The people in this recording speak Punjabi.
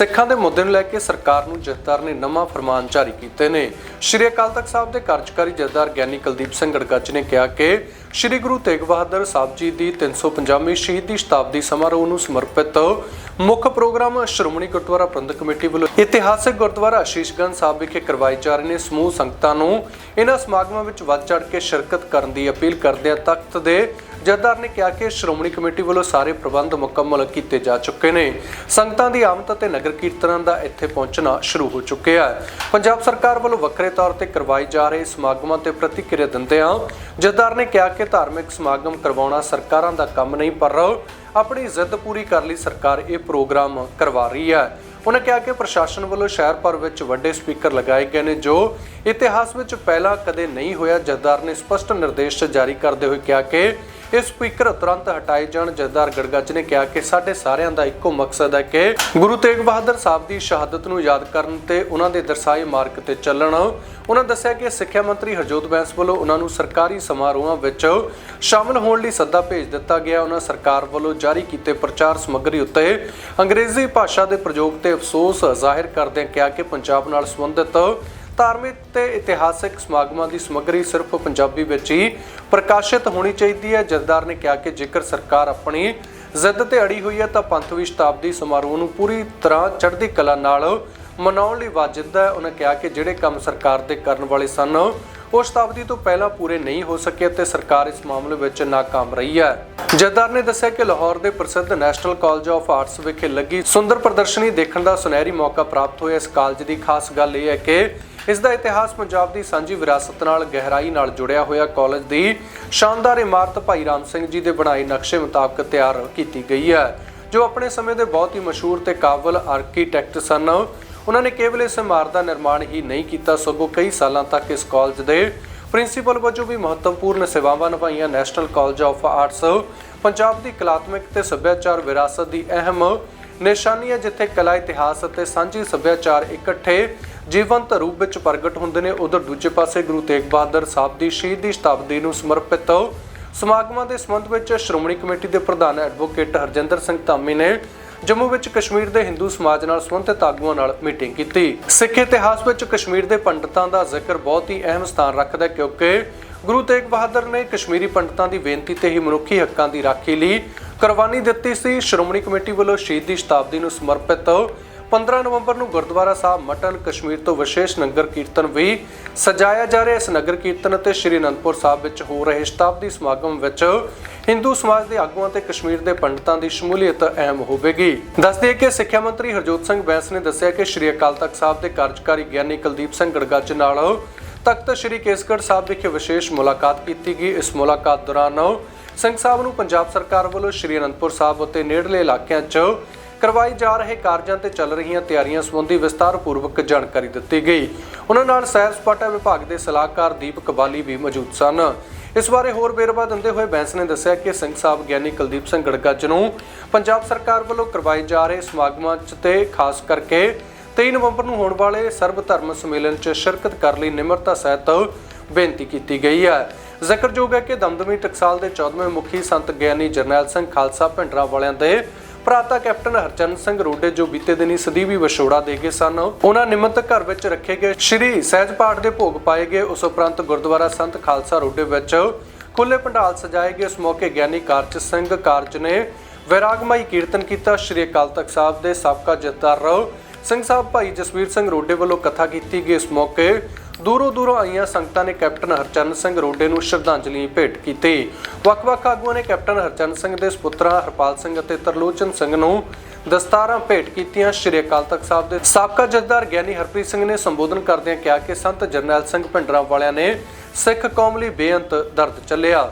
ਸਿੱਖਾਂ ਦੇ ਮੁੱਦੇ ਨੂੰ ਲੈ ਕੇ ਸਰਕਾਰ ਨੂੰ ਜਥੇਦਾਰ ਨੇ ਨਵਾਂ ਫਰਮਾਨ ਜਾਰੀ ਕੀਤੇ ਨੇ। ਸ਼੍ਰੀ ਅਕਾਲ ਤਖਤ ਸਾਹਿਬ ਦੇ ਕਾਰਜਕਾਰੀ ਜਥੇਦਾਰ ਗਿਆਨੀ ਕੁਲਦੀਪ ਸਿੰਘ ਗੜਗੱਜ ਨੇ ਕਿਹਾ ਕਿ ਸ਼੍ਰੀ ਗੁਰੂ ਤੇਗ ਬਹਾਦਰ ਸਾਹਿਬ ਜੀ ਦੀ 350ਵੀਂ ਸ਼ਹੀਦੀ ਸ਼ਤਾਬਦੀ ਸਮਾਰੋਹ ਨੂੰ ਸਮਰਪਿਤ ਮੁੱਖ ਪ੍ਰੋਗਰਾਮ ਸ਼੍ਰੋਮਣੀ ਗੁਰਦੁਆਰਾ ਪ੍ਰਬੰਧਕ ਕਮੇਟੀ ਵੱਲੋਂ ਇਤਿਹਾਸਕ ਗੁਰਦੁਆਰਾ ਅਸ਼ੀਸ਼ਗੰਜ ਸਾਹਿਬ ਵਿਖੇ ਕਰਵਾਏ ਜਾ ਰਹੇ ਨੇ। ਸਮੂਹ ਸੰਗਤਾਂ ਨੂੰ ਇਹਨਾਂ ਸਮਾਗਮਾਂ ਵਿੱਚ ਵੱਧ ਚੜ ਕੇ ਸ਼ਿਰਕਤ ਕਰਨ ਦੀ ਅਪੀਲ ਕਰਦਿਆਂ ਤਖਤ ਦੇ ਜਥੇਦਾਰ ਨੇ ਕਿਹਾ ਕਿ ਸ਼੍ਰੋਮਣੀ ਕਮੇਟੀ ਵੱਲੋਂ ਸਾਰੇ ਪ੍ਰਬੰਧ ਮੁਕੰਮਲ ਕੀਤੇ ਜਾ ਚੁੱਕੇ ਨੇ। ਸੰਗਤਾਂ ਦੀ ਆਮਦ ਅਤੇ ਨਗਰ ਕੀਰਤਨਾਂ ਦਾ ਇੱਥੇ ਪਹੁੰਚਣਾ ਸ਼ੁਰੂ ਹੋ ਚੁੱਕਿਆ ਹੈ। ਪੰਜਾਬ ਸਰਕਾਰ ਵੱਲੋਂ ਵੱਖਰੇ ਤੌਰ ਤੇ ਕਰਵਾਏ ਜਾ ਰਹੇ ਸਮਾਗਮਾਂ ਤੇ ਪ੍ਰਤੀਕਿਰਿਆ ਦਿੰਦਿਆਂ ਜਥੇਦਾਰ ਨੇ ਕਿਹਾ ਕਿ ਧਾਰਮਿਕ ਸਮਾਗਮ ਕਰਵਾਉਣਾ ਸਰਕਾਰਾਂ ਦਾ ਕੰਮ ਨਹੀਂ, ਪਰ ਆਪਣੀ ਜ਼ਿੱਦ ਪੂਰੀ ਕਰ ਲਈ ਸਰਕਾਰ ਇਹ ਪ੍ਰੋਗਰਾਮ ਕਰਵਾ ਰਹੀ ਹੈ। ਉਹਨਾਂ ਕਿਹਾ ਕਿ ਪ੍ਰਸ਼ਾਸਨ ਵੱਲੋਂ ਸ਼ਹਿਰ ਭਰ ਵਿੱਚ ਵੱਡੇ ਸਪੀਕਰ ਲਗਾਏ ਗਏ ਨੇ, ਜੋ ਇਤਿਹਾਸ ਵਿੱਚ ਪਹਿਲਾਂ ਕਦੇ ਨਹੀਂ ਹੋਇਆ। ਜਥੇਦਾਰ ਨੇ ਸਪਸ਼ਟ ਨਿਰਦੇਸ਼ ਜਾਰੀ ਕਰਦੇ ਹੋਏ ਕਿਹਾ ਕਿ ਇਹ ਸਪੀਕਰ ਤੁਰੰਤ ਹਟਾਏ ਜਾਣ ਜਥੇਦਾਰ ਗੜਗੱਜ ਨੇ ਕਿਹਾ ਕਿ ਸਾਡੇ ਸਾਰਿਆਂ ਦਾ ਇੱਕੋ ਮਕਸਦ ਹੈ ਕਿ ਗੁਰੂ ਤੇਗ ਬਹਾਦਰ ਸਾਹਿਬ ਦੀ ਸ਼ਹਾਦਤ ਨੂੰ ਯਾਦ ਕਰਨ ਤੇ ਉਹਨਾਂ ਦੇ ਦਰਸਾਏ ਮਾਰਗ ਤੇ ਚੱਲਣ। ਉਹਨਾਂ ਦੱਸਿਆ ਕਿ ਸਿੱਖਿਆ ਮੰਤਰੀ ਹਰਜੋਤ ਬੈਂਸ ਵੱਲੋਂ ਉਹਨਾਂ ਨੂੰ ਸਰਕਾਰੀ ਸਮਾਰੋਹਾਂ ਵਿੱਚ ਸ਼ਾਮਲ ਹੋਣ ਲਈ ਸੱਦਾ ਭੇਜ ਦਿੱਤਾ ਗਿਆ। ਉਹਨਾਂ ਸਰਕਾਰ ਵੱਲੋਂ ਜਾਰੀ ਕੀਤੇ ਪ੍ਰਚਾਰ ਸਮੱਗਰੀ ਉੱਤੇ ਅੰਗਰੇਜ਼ੀ ਭਾਸ਼ਾ ਦੇ ਪ੍ਰਯੋਗ ਤੇ ਅਫਸੋਸ ਜ਼ਾਹਿਰ ਕਰਦਿਆਂ ਕਿਹਾ ਕਿ ਪੰਜਾਬ ਨਾਲ ਸੰਬੰਧਿਤ ਧਾਰਮਿਕ ਤੇ ਇਤਿਹਾਸਕ ਸਮਾਗਮਾਂ ਦੀ ਸਮੱਗਰੀ ਸਿਰਫ ਪੰਜਾਬੀ ਵਿੱਚ ਹੀ ਪ੍ਰਕਾਸ਼ਿਤ ਹੋਣੀ ਚਾਹੀਦੀ ਹੈ। ਜਥੇਦਾਰ ਨੇ ਕਿਹਾ ਕਿ ਜੇਕਰ ਸਰਕਾਰ ਆਪਣੀ ਜ਼ਿੱਦ ਤੇ ਅੜੀ ਹੋਈ ਹੈ ਤਾਂ ਪੰਥਵੀ ਸ਼ਤਾਬਦੀ ਸਮਾਰੋਹ ਨੂੰ ਪੂਰੀ ਤਰ੍ਹਾਂ ਚੜ੍ਹਦੀ ਕਲਾ ਨਾਲ ਮਨਾਉਣ ਲਈ ਵਾਜਿਬ ਹੈ। ਉਹਨਾਂ ਕਿਹਾ ਕਿ ਜਿਹੜੇ ਕੰਮ ਸਰਕਾਰ ਦੇ ਕਰਨ ਵਾਲੇ ਸਨ, ਉਹ ਸ਼ਤਾਬਦੀ ਤੋਂ ਪਹਿਲਾਂ ਪੂਰੇ ਨਹੀਂ ਹੋ ਸਕੇ ਅਤੇ ਸਰਕਾਰ ਇਸ ਮਾਮਲੇ ਵਿੱਚ ਨਾਕਾਮ ਰਹੀ ਹੈ। ਜਥੇਦਾਰ ਨੇ ਦੱਸਿਆ ਕਿ ਲਾਹੌਰ ਦੇ ਪ੍ਰਸਿੱਧ ਨੈਸ਼ਨਲ ਕਾਲਜ ਆਫ ਆਰਟਸ ਵਿਖੇ ਲੱਗੀ ਸੁੰਦਰ ਪ੍ਰਦਰਸ਼ਨੀ ਦੇਖਣ ਦਾ ਸੁਨਹਿਰੀ ਮੌਕਾ ਪ੍ਰਾਪਤ ਹੋਇਆ। ਇਸ ਕਾਲਜ ਦੀ ਖਾਸ ਗੱਲ ਇਹ ਹੈ ਕਿ ਇਸ ਦਾ ਇਤਿਹਾਸ ਪੰਜਾਬ ਦੀ ਸਾਂਝੀ ਵਿਰਾਸਤ ਨਾਲ ਗਹਿਰਾਈ ਨਾਲ ਜੁੜਿਆ ਹੋਇਆ ਕਾਲਜ ਦੀ ਸ਼ਾਨਦਾਰ ਇਮਾਰਤ ਭਾਈ ਰਾਮ ਸਿੰਘ ਜੀ ਦੇ ਬਣਾਏ ਨਕਸ਼ੇ ਮੁਤਾਬਕ ਤਿਆਰ ਕੀਤੀ ਗਈ ਹੈ, ਜੋ ਆਪਣੇ ਸਮੇਂ ਦੇ ਬਹੁਤ ਹੀ ਮਸ਼ਹੂਰ ਤੇ ਕਾਬਲ ਆਰਕੀਟੈਕਟ ਸਨ। ਉਹਨਾਂ ਨੇ ਕੇਵਲ ਇਸ ਇਮਾਰਤ ਦਾ ਨਿਰਮਾਣ ਹੀ ਨਹੀਂ ਕੀਤਾ, ਸਗੋਂ ਕਈ ਸਾਲਾਂ ਤੱਕ ਇਸ ਕਾਲਜ ਦੇ ਪ੍ਰਿੰਸੀਪਲ ਵਜੋਂ ਵੀ ਮਹੱਤਵਪੂਰਨ ਸੇਵਾਵਾਂ ਨਿਭਾਈਆਂ national college of arts. Punjab ਦੀ ਕਲਾਤਮਕ ਤੇ ਸੱਭਿਆਚਾਰ ਵਿਰਾਸਤ ਦੀ ਅਹਿਮ ਨਿਸ਼ਾਨੀ ਹੈ, ਜਿੱਥੇ ਕਲਾ, ਇਤਿਹਾਸ ਅਤੇ ਸਾਂਝੀ ਸੱਭਿਆਚਾਰ ਇਕੱਠੇ ਜੀਵੰਤ ਰੂਪ ਵਿੱਚ ਪ੍ਰਗਟ ਹੁੰਦੇ ਨੇ। ਉਧਰ ਦੂਜੇ ਪਾਸੇ ਗੁਰੂ ਤੇਗ ਬਹਾਦਰ ਸਾਹਿਬ ਦੀ ਸ਼ਹੀਦ ਦੀ ਸ਼ਤਾਬਦੀ ਨੂੰ ਸਮਰਪਿਤ ਸਮਾਗਮਾਂ ਦੇ ਸੰਬੰਧ ਵਿੱਚ ਸ਼੍ਰੋਮਣੀ ਕਮੇਟੀ ਦੇ ਪ੍ਰਧਾਨ ਐਡਵੋਕੇਟ ਹਰਜਿੰਦਰ ਸਿੰਘ ਧਾਮੀ ਨੇ ਜੰਮੂ ਵਿੱਚ ਕਸ਼ਮੀਰ ਦੇ ਹਿੰਦੂ ਸਮਾਜ ਨਾਲ ਸੰਬੰਧਿਤ ਆਗੂਆਂ ਨਾਲ ਮੀਟਿੰਗ ਕੀਤੀ। ਸਿੱਖ ਇਤਿਹਾਸ ਵਿੱਚ ਕਸ਼ਮੀਰ ਦੇ ਪੰਡਤਾਂ ਦਾ ਜ਼ਿਕਰ ਬਹੁਤ ਹੀ ਅਹਿਮ ਸਥਾਨ ਰੱਖਦਾ ਹੈ ਕਿਉਂਕਿ ਗੁਰੂ ਤੇਗ ਬਹਾਦਰ ਨੇ ਕਸ਼ਮੀਰੀ ਪੰਡਤਾਂ ਦੀ ਬੇਨਤੀ ਤੇ ਹੀ ਮਨੁੱਖੀ ਹੱਕਾਂ ਦੀ ਰਾਖੀ ਲਈ ਕੁਰਬਾਨੀ ਦਿੱਤੀ ਸੀ। ਸ਼੍ਰੋਮਣੀ ਕਮੇਟੀ ਵੱਲੋਂ ਸ਼ਹੀਦੀ ਸ਼ਤਾਬਦੀ ਨੂੰ ਸਮਰਪਿਤ 15 ਨਵੰਬਰ ਨੂੰ ਗੁਰਦੁਆਰਾ ਸਾਹਿਬ ਮਟਨ ਕਸ਼ਮੀਰ ਤੋਂ ਵਿਸ਼ੇਸ਼ ਨਗਰ ਕੀਰਤਨ ਵੀ ਸਜਾਇਆ ਜਾ ਰਿਹਾ ਇਸ ਨਗਰ ਕੀਰਤਨ ਅਤੇ ਸ਼੍ਰੀ ਅਨੰਦਪੁਰ ਸਾਹਿਬ ਵਿੱਚ ਹੋ ਰਹੇ ਸ਼ਤਾਬਦੀ ਸਮਾਗਮ ਵਿੱਚ ਹਿੰਦੂ ਸਮਾਜ ਦੇ ਆਗੂਆਂ ਤੇ ਕਸ਼ਮੀਰ ਦੇ ਪੰਡਤਾਂ ਦੀ ਸ਼ਮੂਲੀਅਤ ਅਹਿਮ ਹੋਵੇਗੀ। ਦੱਸਦੇ ਕਿ ਸਿੱਖਿਆ ਮੰਤਰੀ ਹਰਜੋਤ ਸਿੰਘ ਬੈਂਸ ਨੇ ਦੱਸਿਆ ਕਿ ਸ਼੍ਰੀ ਅਕਾਲ ਤਖਤ ਸਾਹਿਬ ਦੇ ਕਾਰਜਕਾਰੀ ਗਿਆਨੀ ਕੁਲਦੀਪ ਸਿੰਘ ਗੜਗੱਜ ਨਾਲ ਤਖਤ ਸ਼੍ਰੀ ਕੇਸਗੜ੍ਹ ਸਾਹਿਬ ਵਿਖੇ ਵਿਸ਼ੇਸ਼ ਮੁਲਾਕਾਤ ਕੀਤੀ ਗਈ। ਇਸ ਮੁਲਾਕਾਤ ਦੌਰਾਨ ਸਿੰਘ ਸਾਹਿਬ ਨੂੰ ਪੰਜਾਬ ਸਰਕਾਰ ਵੱਲੋਂ ਸ਼੍ਰੀ ਅਨੰਦਪੁਰ ਸਾਹਿਬ ਅਤੇ ਨੇੜਲੇ ਇਲਾਕਿਆਂ 'ਚ ਕਰਵਾਏ ਜਾ ਰਹੇ ਕਾਰਜਾਂ ਤੇ ਚੱਲ ਰਹੀਆਂ ਤਿਆਰੀਆਂ ਸੰਬੰਧੀ ਵਿਸਤਾਰਪੂਰਵਕ ਜਾਣਕਾਰੀ ਦਿੱਤੀ ਗਈ। ਉਹਨਾਂ ਨਾਲ ਸੈਰ ਸਪਾਟਾ ਵਿਭਾਗ ਦੇ ਸਲਾਹਕਾਰ ਦੀਪਕ ਬਾਲੀ ਵੀ ਮੌਜੂਦ ਸਨ। ਇਸ ਬਾਰੇ ਹੋਰ ਵੇਰਵਾ ਦਿੰਦੇ ਹੋਏ ਬੈਂਸ ਨੇ ਦੱਸਿਆ ਕਿ ਸਿੰਘ ਸਾਹਿਬ ਗਿਆਨੀ ਕੁਲਦੀਪ ਸਿੰਘ ਗੜਗੱਜ ਨੂੰ ਪੰਜਾਬ ਸਰਕਾਰ ਵੱਲੋਂ ਕਰਵਾਏ ਜਾ ਰਹੇ ਸਮਾਗਮਾਂ 'ਚ ਤੇ ਖਾਸ ਕਰਕੇ 23 ਨਵੰਬਰ ਨੂੰ ਹੋਣ ਵਾਲੇ ਸਰਬ ਧਰਮ ਸੰਮੇਲਨ 'ਚ ਸ਼ਿਰਕਤ ਕਰਨ ਲਈ ਨਿਮਰਤਾ ਸਹਿਤ ਬੇਨਤੀ ਕੀਤੀ ਗਈ ਹੈ। ਜ਼ਿਕਰਯੋਗ ਹੈ ਕਿ ਦਮਦਮੀ ਟਕਸਾਲ ਦੇ 14ਵੇਂ ਮੁਖੀ ਸੰਤ ਗਿਆਨੀ ਜਰਨੈਲ ਸਿੰਘ ਖਾਲਸਾ ਭਿੰਡਰਾਂ ਵਾਲਿਆਂ ਦੇ ਭਰਾਤਾ ਕੈਪਟਨ ਹਰਚੰਦ ਸਿੰਘ ਰੋਡੇ ਜੋ ਬੀਤੇ ਦਿਨੀ ਸਦੀਵੀ ਵਿਛੋੜਾ ਦੇ ਗਏ ਸਨ, ਉਹਨਾਂ ਨਿਮਤ ਘਰ ਵਿੱਚ ਰੱਖੇ ਗਏ ਸ਼੍ਰੀ ਸਹਿਜ ਪਾਠ ਦੇ ਭੋਗ ਪਾਏ ਗਏ। ਉਸ ਉਪਰੰਤ ਗੁਰਦੁਆਰਾ ਸੰਤ ਖਾਲਸਾ ਰੋਡੇ ਵਿੱਚ ਖੁੱਲੇ ਪੰਡਾਲ ਸਜਾਏ ਗਏ। ਇਸ ਮੌਕੇ ਗਿਆਨੀ ਕਾਰਜ ਸਿੰਘ ਕਾਰਜ ਨੇ ਵੈਰਾਗਮਈ ਕੀਰਤਨ ਕੀਤਾ। ਸ਼੍ਰੀ ਅਕਾਲ ਤਖਤ ਸਾਹਿਬ ਦੇ ਸਾਬਕਾ ਜਥੇਦਾਰ ਸਿੰਘ ਸਾਹਿਬ ਭਾਈ ਜਸਵੀਰ ਸਿੰਘ ਰੋਡੇ ਵੱਲੋਂ ਕਥਾ ਕੀਤੀ ਗਈ। ਇਸ ਮੌਕੇ ਦੂਰੋਂ ਦੂਰੋਂ ਆਈਆਂ ਸੰਗਤਾਂ ਨੇ ਕੈਪਟਨ ਹਰਚਰਨ ਸਿੰਘ ਰੋਡੇ ਨੂੰ ਸ਼ਰਧਾਂਜਲੀ ਭੇਟ ਕੀਤੀ। ਵੱਖ-ਵੱਖ ਆਗੂਆਂ ਨੇ ਕੈਪਟਨ ਹਰਚਰਨ ਸਿੰਘ ਦੇ ਸੁਪੁੱਤਰਾਂ ਹਰਪਾਲ ਸਿੰਘ ਅਤੇ ਤਰਲੋਚਨ ਸਿੰਘ ਨੂੰ ਦਸਤਾਰਾਂ ਭੇਟ ਕੀਤੀਆਂ। ਸ਼੍ਰੀ ਅਕਾਲ ਤਖਤ ਸਾਹਿਬ ਦੇ ਸਾਬਕਾ ਜਥੇਦਾਰ ਗਿਆਨੀ ਹਰਪ੍ਰੀਤ ਸਿੰਘ ਨੇ ਸੰਬੋਧਨ ਕਰਦਿਆਂ ਕਿਹਾ ਕਿ ਸੰਤ ਜਰਨੈਲ ਸਿੰਘ ਭਿੰਡਰਾਂ ਵਾਲਿਆਂ ਨੇ ਸਿੱਖ ਕੌਮ ਲਈ ਬੇਅੰਤ ਦਰਦ ਚੱਲਿਆ।